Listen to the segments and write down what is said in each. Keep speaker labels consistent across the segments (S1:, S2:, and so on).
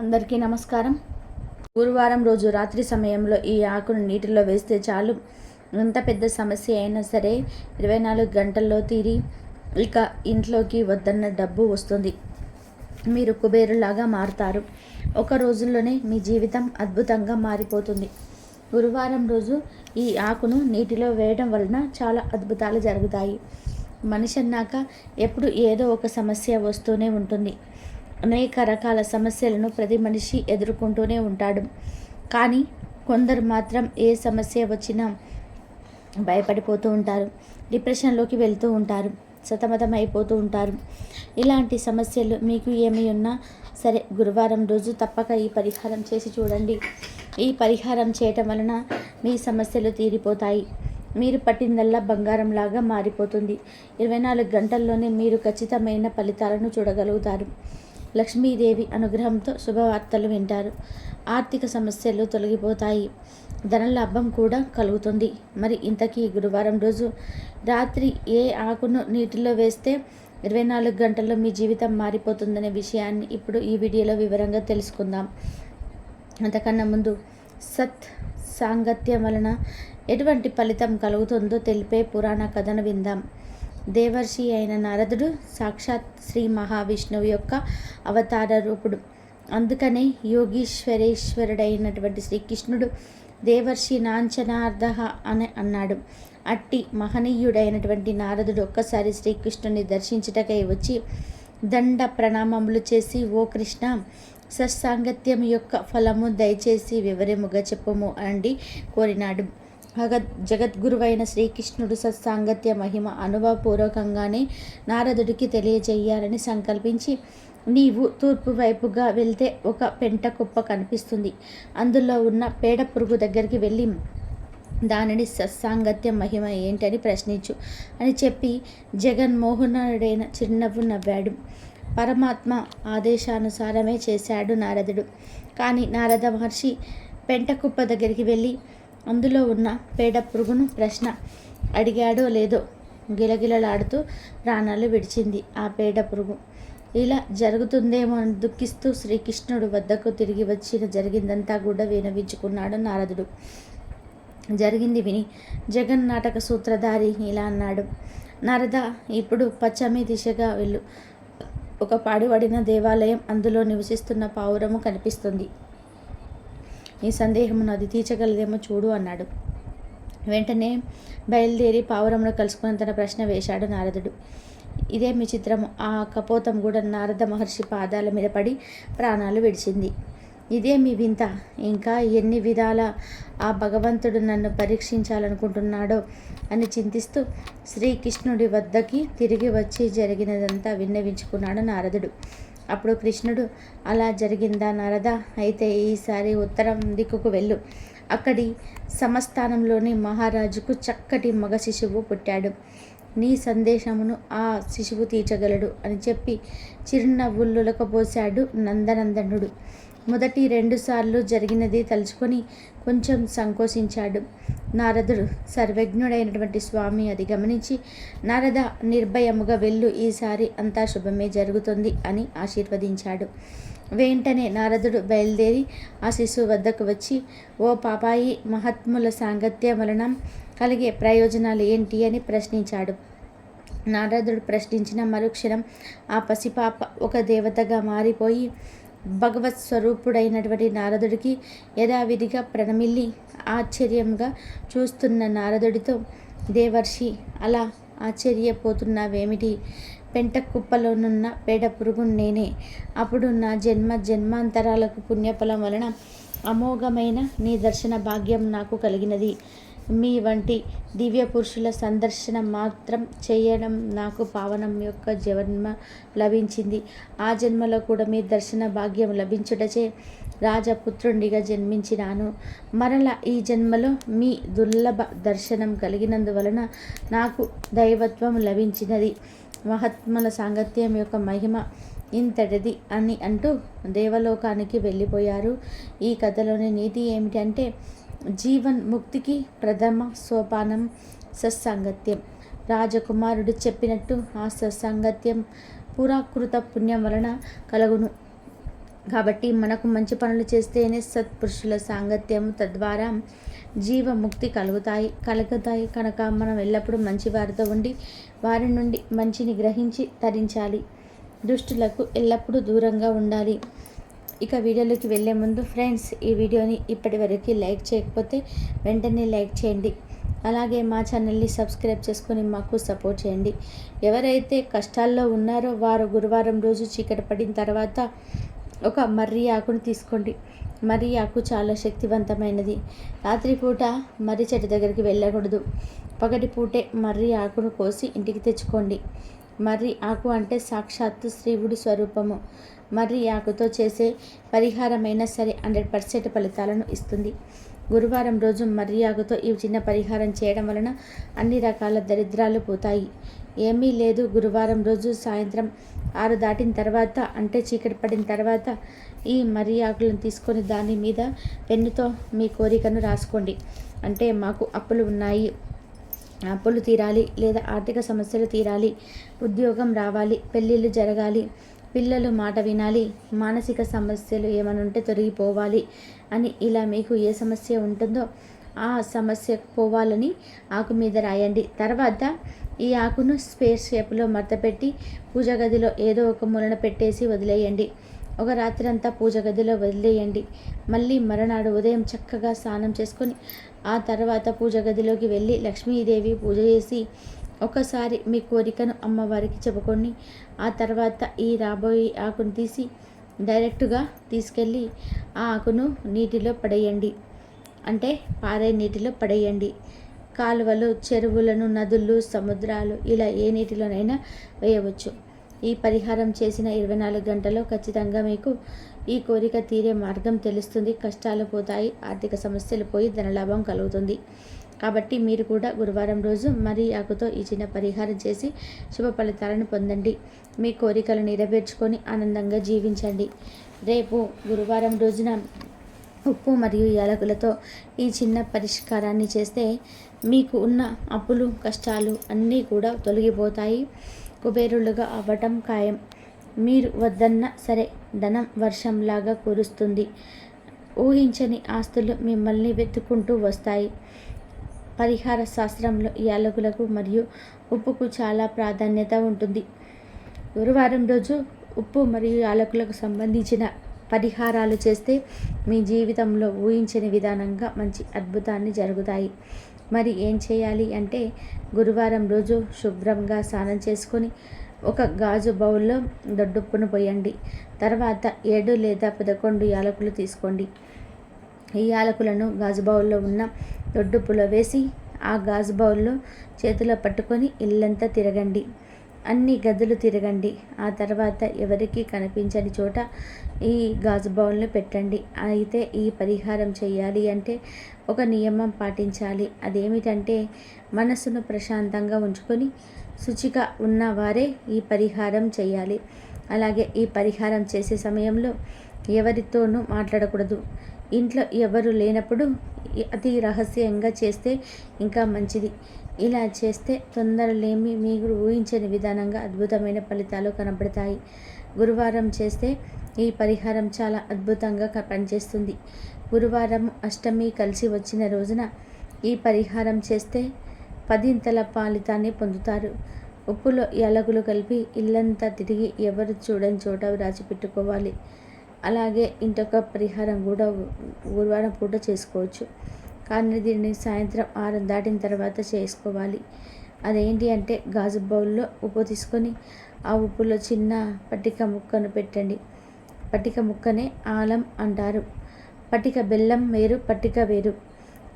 S1: అందరికీ నమస్కారం. గురువారం రోజు రాత్రి సమయంలో ఈ ఆకును నీటిలో వేస్తే చాలు. ఎంత పెద్ద సమస్య అయినా సరే ఇరవై నాలుగు గంటల్లో తీరి ఇక ఇంట్లోకి వద్దన్న డబ్బు వస్తుంది. మీరు కుబేరులాగా మారుతారు. ఒక రోజుల్లోనే మీ జీవితం అద్భుతంగా మారిపోతుంది. గురువారం రోజు ఈ ఆకును నీటిలో వేయడం వలన చాలా అద్భుతాలు జరుగుతాయి. మనిషి అన్నాక ఎప్పుడు ఏదో ఒక సమస్య వస్తూనే ఉంటుంది. అనేక రకాల సమస్యలను ప్రతి మనిషి ఎదుర్కొంటూనే ఉంటాడు. కానీ కొందరు మాత్రం ఏ సమస్య వచ్చినా భయపడిపోతూ ఉంటారు. డిప్రెషన్లోకి వెళ్తూ ఉంటారు. సతమతం అయిపోతూ ఉంటారు. ఇలాంటి సమస్యలు మీకు ఏమి ఉన్నా సరే గురువారం రోజు తప్పక ఈ పరిహారం చేసి చూడండి. ఈ పరిహారం చేయటం వలన మీ సమస్యలు తీరిపోతాయి. మీరు పట్టిందల్లా బంగారంలాగా మారిపోతుంది. ఇరవై నాలుగు గంటల్లోనే మీరు ఖచ్చితమైన ఫలితాలను చూడగలుగుతారు. లక్ష్మీదేవి అనుగ్రహంతో శుభవార్తలు వింటారు. ఆర్థిక సమస్యలు తొలగిపోతాయి. ధనలాభం కూడా కలుగుతుంది. మరి ఇంతకీ గురువారం రోజు రాత్రి ఏ ఆకును నీటిలో వేస్తే ఇరవై నాలుగు గంటల్లో మీ జీవితం మారిపోతుందనే విషయాన్ని ఇప్పుడు ఈ వీడియోలో వివరంగా తెలుసుకుందాం. అంతకన్నా ముందు సత్ సాంగత్యం వలన ఎటువంటి ఫలితం కలుగుతుందో తెలిపే పురాణ కథను విందాం. దేవర్షి అయిన నారదుడు సాక్షాత్ శ్రీ మహావిష్ణువు యొక్క అవతార రూపుడు. అందుకనే యోగీశ్వరేశ్వరుడైనటువంటి శ్రీకృష్ణుడు దేవర్షి నాంచనార్ధ అని అన్నాడు. అట్టి మహనీయుడైనటువంటి నారదుడు ఒక్కసారి శ్రీకృష్ణుని దర్శించుటకై వచ్చి దండ ప్రణామములు చేసి ఓ కృష్ణ సత్సాంగత్యం యొక్క ఫలము దయచేసి వివరముగా చెప్పము అండి కోరినాడు. భగత్ జగద్గురువైన శ్రీకృష్ణుడు సత్సాంగత్య మహిమ అనుభవపూర్వకంగానే నారదుడికి తెలియజేయాలని సంకల్పించి నీవు తూర్పు వైపుగా వెళ్తే ఒక పెంట కుప్ప కనిపిస్తుంది. అందులో ఉన్న పేడ పురుగు దగ్గరికి వెళ్ళి దానిని సత్సాంగత్య మహిమ ఏంటని ప్రశ్నించు అని చెప్పి జగన్మోహనుడైన చిరునవ్వు నవ్వాడు. పరమాత్మ ఆదేశానుసారమే చేశాడు నారదుడు. కానీ నారద మహర్షి పెంటకుప్ప దగ్గరికి వెళ్ళి అందులో ఉన్న పేడ పురుగును ప్రశ్న అడిగాడో లేదో గిలగిలలాడుతూ ప్రాణాలు విడిచింది ఆ పేడ పురుగు. ఇలా జరుగుతుందేమో అని దుఃఖిస్తూ శ్రీకృష్ణుడు వద్దకు తిరిగి వచ్చిన జరిగిందంతా కూడా వినవించుకున్నాడు నారదుడు. జరిగింది విని జగన్ నాటక సూత్రధారి ఇలా అన్నాడు. నారద ఇప్పుడు పచ్చమి దిశగా వెళ్ళు. ఒక పాడుబడిన దేవాలయం అందులో నివసిస్తున్న పావురము కనిపిస్తుంది. నీ సందేహమును అది తీర్చగలదేమో చూడు అన్నాడు. వెంటనే బయలుదేరి పావురమును కలుసుకుని తన ప్రశ్న వేశాడు నారదుడు. ఇదే మీ చిత్రము. ఆ కపోతం కూడా నారద మహర్షి పాదాల మీద పడి ప్రాణాలు విడిచింది. ఇదే మీ వింత. ఇంకా ఎన్ని విధాల ఆ భగవంతుడు నన్ను పరీక్షించాలనుకుంటున్నాడో అని చింతిస్తూ శ్రీకృష్ణుడి వద్దకి తిరిగి వచ్చి జరిగినదంతా విన్నవించుకున్నాడు నారదుడు. అప్పుడు కృష్ణుడు అలా జరిగిందా నరద? అయితే ఈసారి ఉత్తరం దిక్కుకు వెళ్ళు. అక్కడి సమస్థానంలోని మహారాజుకు చక్కటి మగ శిశువు పుట్టాడు. నీ సందేశమును ఆ శిశువు తీర్చగలడు అని చెప్పి చిరునవ్వులులకపోశాడు నందనందనుడు. మొదటి రెండుసార్లు జరిగినది తలుచుకొని కొంచెం సంకోచించాడు. నారదుడు సర్వజ్ఞుడైనటువంటి స్వామి అది గమనించి నారద నిర్భయముగా వెళ్ళు ఈసారి అంతా శుభమే జరుగుతుంది అని ఆశీర్వదించాడు. వెంటనే నారదుడు బయలుదేరి ఆ శిశువు వద్దకు వచ్చి ఓ పాపాయి మహాత్ముల సాంగత్యం వలన కలిగే ప్రయోజనాలు ఏంటి? అని ప్రశ్నించాడు. నారదుడు ప్రశ్నించిన మరుక్షణం ఆ పసిపాప ఒక దేవతగా మారిపోయి భగవత్ స్వరూపుడైనటువంటి నారదుడికి యథావిధిగా ప్రణమిల్లి ఆశ్చర్యంగా చూస్తున్న నారదుడితో దేవర్షి అలా ఆశ్చర్యపోతున్నావేమిటి? పెంట కుప్పలోనున్న పేడ పురుగు నేనే. అప్పుడు నా జన్మ జన్మాంతరాలకు పుణ్యఫలం వలన అమోఘమైన నీ దర్శన భాగ్యం నాకు కలిగినది. మీ వంటి దివ్య పురుషుల సందర్శన మాత్రం చేయడం నాకు పావనం యొక్క జన్మ లభించింది. ఆ జన్మలో కూడా మీ దర్శన భాగ్యం లభించుటచే రాజపుత్రుండిగా జన్మించినాను. మరల ఈ జన్మలో మీ దుర్లభ దర్శనం కలిగినందువలన నాకు దైవత్వం లభించినది. మహాత్మల సాంగత్యం యొక్క మహిమ ఇంతటిది అని అంటూ దేవలోకానికి వెళ్ళిపోయారు. ఈ కథలోని నీతి ఏమిటంటే జీవన్ ముక్తికి ప్రథమ సోపానం సత్సాంగత్యం. రాజకుమారుడు చెప్పినట్టు ఆ సత్సాంగత్యం పురాకృత పుణ్యం వలన కలుగును. కాబట్టి మనకు మంచి పనులు చేస్తేనే సత్పురుషుల సాంగత్యం తద్వారా జీవముక్తి కలుగుతాయి. కలుగుతాయి కనుక మనం ఎల్లప్పుడూ మంచి వారితో ఉండి వారి నుండి మంచిని గ్రహించి తరించాలి. దుష్టులకు ఎల్లప్పుడూ దూరంగా ఉండాలి. ఇక వీడియోలోకి వెళ్ళే ముందు ఫ్రెండ్స్ ఈ వీడియోని ఇప్పటి వరకు లైక్ చేయకపోతే వెంటనే లైక్ చేయండి. అలాగే మా ఛానల్ని సబ్స్క్రైబ్ చేసుకొని మాకు సపోర్ట్ చేయండి. ఎవరైతే కష్టాల్లో ఉన్నారో వారు గురువారం రోజు చీకటి పడిన తర్వాత ఒక మర్రి ఆకును తీసుకోండి. మర్రి ఆకు చాలా శక్తివంతమైనది. రాత్రిపూట మర్రి చెట్టు దగ్గరికి వెళ్ళకూడదు. పగటి పూటే మర్రి ఆకును కోసి ఇంటికి తెచ్చుకోండి. మర్రి ఆకు అంటే సాక్షాత్తు శ్రీవుడి స్వరూపము. మర్రి ఆకుతో చేసే పరిహారమైనా సరే హండ్రెడ్ పర్సెంట్ ఫలితాలను ఇస్తుంది. గురువారం రోజు మర్రి ఆకుతో ఈ చిన్న పరిహారం చేయడం వలన అన్ని రకాల దరిద్రాలు పోతాయి. ఏమీ లేదు గురువారం రోజు సాయంత్రం ఆరు దాటిన తర్వాత అంటే చీకటి పడిన తర్వాత ఈ మర్రి ఆకులను తీసుకొని దాని మీద పెన్నుతో మీ కోరికను రాసుకోండి. అంటే మాకు అప్పులు ఉన్నాయి. అప్పులు తీరాలి లేదా ఆర్థిక సమస్యలు తీరాలి ఉద్యోగం రావాలి పెళ్ళిళ్ళు జరగాలి పిల్లలు మాట వినాలి మానసిక సమస్యలు ఏమైనా ఉంటే తొలగిపోవాలి అని ఇలా మీకు ఏ సమస్య ఉంటుందో ఆ సమస్య పోవాలని ఆకు మీద రాయండి. తర్వాత ఈ ఆకును స్పేస్ షేప్లో మర్తపెట్టి పూజ గదిలో ఏదో ఒక మూలన పెట్టేసి వదిలేయండి. ఒక రాత్రి అంతా పూజ గదిలో వదిలేయండి. మళ్ళీ మరనాడు ఉదయం చక్కగా స్నానం చేసుకొని ఆ తర్వాత పూజ గదిలోకి వెళ్ళి లక్ష్మీదేవి పూజ చేసి ఒకసారి మీ కోరికను అమ్మవారికి చెప్పుకొని ఆ తర్వాత ఈ రాబోయే ఆకును తీసి డైరెక్ట్గా తీసుకెళ్ళి ఆ ఆకును నీటిలో పడేయండి. అంటే పారే నీటిలో పడేయండి. కాలువలు చెరువులను నదులు సముద్రాలు ఇలా ఏ నీటిలోనైనా వేయవచ్చు. ఈ పరిహారం చేసిన ఇరవై నాలుగు గంటల్లో ఖచ్చితంగా మీకు ఈ కోరిక తీరే మార్గం తెలుస్తుంది. కష్టాలు పోతాయి ఆర్థిక సమస్యలు పోయి ధనలాభం కలుగుతుంది. కాబట్టి మీరు కూడా గురువారం రోజు మరీ ఆకుతో ఈ చిన్న పరిహారం చేసి శుభ ఫలితాలను పొందండి. మీ కోరికలు నెరవేర్చుకొని ఆనందంగా జీవించండి. రేపు గురువారం రోజున ఉప్పు మరియు యాలకులతో ఈ చిన్న పరిష్కారాన్ని చేస్తే మీకు ఉన్న అప్పులు కష్టాలు అన్నీ కూడా తొలగిపోతాయి. కుబేరులుగా అవ్వటం ఖాయం. మీరు వద్దన్నా సరే ధనం వర్షంలాగా కురుస్తుంది. ఊహించని ఆస్తులు మిమ్మల్ని వెతుక్కుంటూ వస్తాయి. పరిహార శాస్త్రంలో యాలకులకు మరియు ఉప్పుకు చాలా ప్రాధాన్యత ఉంటుంది. గురువారం రోజు ఉప్పు మరియు యాలకులకు సంబంధించిన పరిహారాలు చేస్తే మీ జీవితంలో ఊహించని విధానంగా మంచి అద్భుతాన్ని జరుగుతాయి. మరి ఏం చేయాలి అంటే గురువారం రోజు శుభ్రంగా స్నానం చేసుకొని ఒక గాజు బౌల్లో దొడ్డుప్పును పోయండి. తర్వాత ఏడు లేదా పదకొండు యాలకులు తీసుకోండి. ఈ యాలకులను గాజు బౌల్లో ఉన్న దొడ్డుప్పులో వేసి ఆ గాజు బౌల్లో చేతిలో పట్టుకొని ఇల్లంతా తిరగండి. అన్ని గదులు తిరగండి. ఆ తర్వాత ఎవరికి కనిపించని చోట ఈ గాజు బౌల్ని పెట్టండి. అయితే ఈ పరిహారం చేయాలి అంటే ఒక నియమం పాటించాలి. అదేమిటంటే మనసును ప్రశాంతంగా ఉంచుకొని శుచిగా ఉన్నవారే ఈ పరిహారం చేయాలి. అలాగే ఈ పరిహారం చేసే సమయంలో ఎవరితోనూ మాట్లాడకూడదు. ఇంట్లో ఎవరు లేనప్పుడు అతి రహస్యంగా చేస్తే ఇంకా మంచిది. ఇలా చేస్తే తొందరలేమి మీరు ఊహించని విధానంగా అద్భుతమైన ఫలితాలు కనబడతాయి. గురువారం చేస్తే ఈ పరిహారం చాలా అద్భుతంగా పనిచేస్తుంది. గురువారం అష్టమి కలిసి వచ్చిన రోజున ఈ పరిహారం చేస్తే పదింతల ఫలితాన్ని పొందుతారు. ఉప్పులో ఎలగులు కలిపి ఇల్లంతా తిరిగి ఎవరు చూడని చోట రాచిపెట్టుకోవాలి అలాగే ఇంటొక పరిహారం కూడా గురువారం పూట చేసుకోవచ్చు. కానీ దీన్ని సాయంత్రం ఆరు దాటిన తర్వాత చేసుకోవాలి. అదేంటి అంటే గాజు బౌల్లో ఉప్పు తీసుకొని ఆ ఉప్పులో చిన్న పట్టిక ముక్కను పెట్టండి. పట్టిక ముక్కనే ఆలం అంటారు. పట్టిక బెల్లం వేరు పట్టిక వేరు.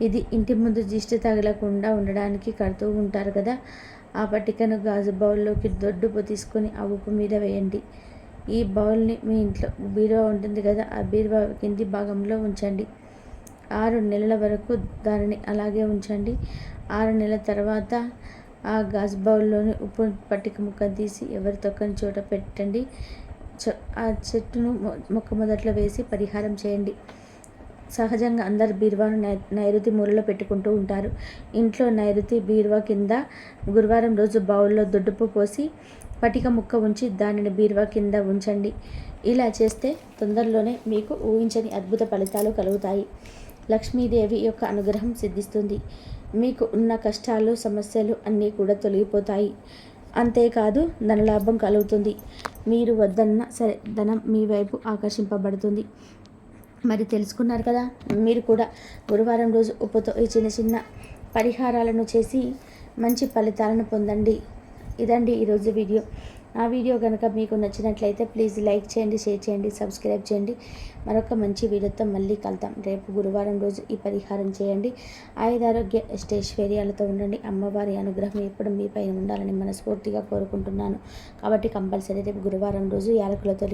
S1: ఇది ఇంటి ముందు దిష్టి తగలకుండా ఉండడానికి కడుతూ ఉంటారు కదా. ఆ పట్టికను గాజు బౌల్లోకి దొడ్డుపు తీసుకొని ఆ ఉప్పు మీద వేయండి. ఈ బౌల్ని మీ ఇంట్లో బీరువా ఉంటుంది కదా ఆ బీరువా కింది భాగంలో ఉంచండి. ఆరు నెలల వరకు దానిని అలాగే ఉంచండి. ఆరు నెలల తర్వాత ఆ గాజు బౌల్లోని ఉప్పు పట్టిక ముక్క తీసి ఎవరి తొక్కని చోట పెట్టండి. ఆ చెట్టును మొక్క మొదట్లో వేసి పరిహారం చేయండి. సహజంగా అందరు బీరువాను నై నైరుతి మూలలో పెట్టుకుంటూ ఉంటారు. ఇంట్లో నైరుతి బీరువా కింద గురువారం రోజు బౌల్లో దొడ్డుపు పోసి పటిక ముక్క ఉంచి దానిని బీరువా కింద ఉంచండి. ఇలా చేస్తే తొందరలోనే మీకు ఊహించని అద్భుత ఫలితాలు కలుగుతాయి. లక్ష్మీదేవి యొక్క అనుగ్రహం సిద్ధిస్తుంది. మీకు ఉన్న కష్టాలు సమస్యలు అన్నీ కూడా తొలగిపోతాయి. అంతేకాదు ధనలాభం కలుగుతుంది. మీరు వద్దన్న సరే ధనం మీ వైపు ఆకర్షింపబడుతుంది. మరి తెలుసుకున్నారు కదా మీరు కూడా గురువారం రోజు ఉప్పుతో ఈ చిన్న చిన్న పరిహారాలను చేసి మంచి ఫలితాలను పొందండి. ఇదండి ఈరోజు వీడియో. ఆ వీడియో కనుక మీకు నచ్చినట్లయితే ప్లీజ్ లైక్ చేయండి షేర్ చేయండి సబ్స్క్రైబ్ చేయండి. మరొక మంచి వీడియోతో మళ్ళీ కలుద్దాం. రేపు గురువారం రోజు ఈ పరిహారం చేయండి. ఆయుధారోగ్య స్టేశ్వర్యాలతో ఉండండి. అమ్మవారి అనుగ్రహం ఎప్పుడు మీ పైన ఉండాలని మనస్ఫూర్తిగా కోరుకుంటున్నాను. కాబట్టి కంపల్సరీ రేపు గురువారం రోజు యాలకులతో